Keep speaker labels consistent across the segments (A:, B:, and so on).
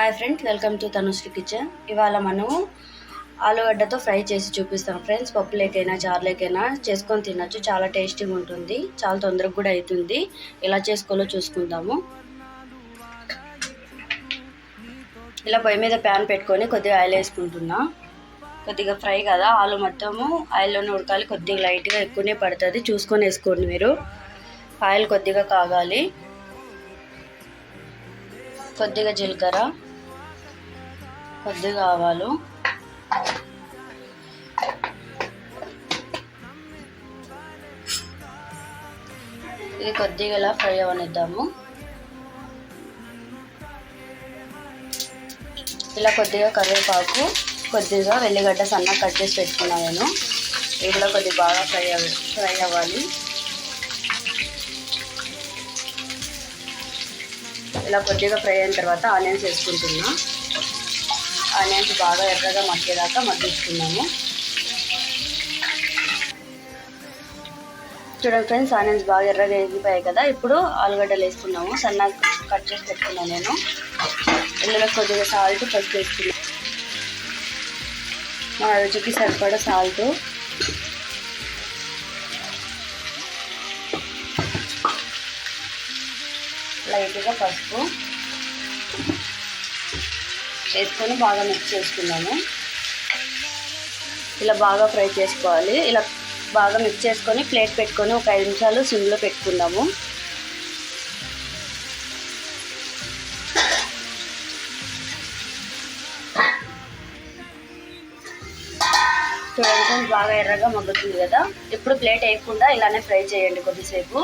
A: Hi friends welcome to Tanushree kitchen ఇవాళ మనము ఆలుగడ్డతో fry చేసి చూపిస్తాం ఫ్రెండ్స్ పప్పులేకైనా చారులేకైనా చేసుకొని తినచ్చు. చాలా టేస్టీగా ఉంటుంది. చాలా తొందరగా కూడా అవుతుంది. ఎలా చేసుకోవాలో చూసుకుందాము. ఇలా పొయ్యి మీద ప్యాన్ పెట్టుకొని కొద్దిగా ఆయిల్ వేసుకుంటున్నా. కొద్దిగా ఫ్రై కదా ఆలు మొత్తము ఆయిల్లోనే ఉడకాలి. కొద్దిగా లైట్గా ఎక్కువనే పడుతుంది. చూసుకొని వేసుకోండి మీరు. ఆయిల్ కొద్దిగా కాగాలి. కొద్దిగా జీలకర్ర. కొద్దిగా ఆవాలు ఇది కొద్దిగా ఇలా ఫ్రై అవనిద్దాము. ఇలా కొద్దిగా కరివేపాకు కొద్దిగా వెల్లిగడ్డ సన్న కట్ చేసి పెట్టుకున్నాను నేను. ఇది కూడా కొద్దిగా బాగా ఫ్రై అవ ఫ్రై అవ్వాలి. ఇలా కొద్దిగా ఫ్రై అయిన తర్వాత ఆనియన్స్ వేసుకుంటున్నా. ఆనియన్స్ బాగా ఎర్రగా మగ్గేదాకా మగ్గించుకున్నాము. చూడండి ఫ్రెండ్స్ ఆనియన్స్ బాగా ఎర్రగా ఎగిపోయాయి కదా. ఇప్పుడు ఆలుగడ్డలు వేసుకున్నాము సన్నగా కట్ చేసి పెట్టుకున్నాను నేను. ఇందులో కొద్దిగా సాల్ట్ పసుపు వేసుకున్నాను మా రుచికి సరిపడా సాల్ట్. లైట్గా పసుపు. వేసుకొని బాగా మిక్స్ చేసుకున్నాము ఇలా బాగా ఫ్రై చేసుకోవాలి. ఇలా బాగా మిక్స్ చేసుకొని ప్లేట్ పెట్టుకొని ఒక ఐదు నిమిషాలు సిమ్లో పెట్టుకుందాము. చూడండి బాగా ఎర్రగా మగ్గుతుంది కదా. ఇప్పుడు ప్లేట్ వేయకుండా ఇలానే ఫ్రై చేయండి కొద్దిసేపు.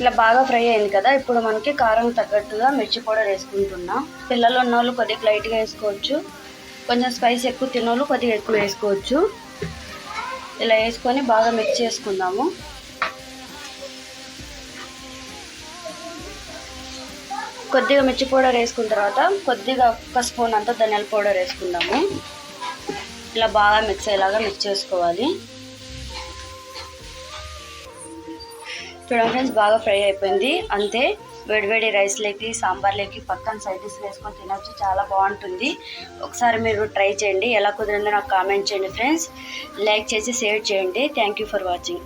A: ఇలా బాగా ఫ్రై అయింది కదా ఇప్పుడు మనకి కారం తగ్గట్టుగా మిర్చి పౌడర్ వేసుకుంటున్నాం. పిల్లలు ఉన్న వాళ్ళు కొద్దిగా లైట్గా వేసుకోవచ్చు. కొంచెం స్పైస్ ఎక్కువ తిన్నోళ్ళు కొద్దిగా ఎక్కువ వేసుకోవచ్చు. ఇలా వేసుకొని బాగా మిక్స్ చేసుకుందాము. కొద్దిగా మిర్చి పౌడర్ వేసుకున్న తర్వాత కొద్దిగా ఒక స్పూన్ అంతా ధనియాల పౌడర్ వేసుకుందాము. ఇలా బాగా మిక్స్ అయ్యేలాగా మిక్స్ చేసుకోవాలి. చూడండి ఫ్రెండ్స్ బాగా ఫ్రై అయిపోయింది. అంతే వేడివేడి రైస్లోకి సాంబార్లోకి పక్కన సైడ్ డిష్ వేసుకొని తినవచ్చు చాలా బాగుంటుంది. ఒకసారి మీరు ట్రై చేయండి. ఎలా కుదిరిందో నాకు కామెంట్ చేయండి ఫ్రెండ్స్. లైక్ చేసి షేర్ చేయండి. Thank you for watching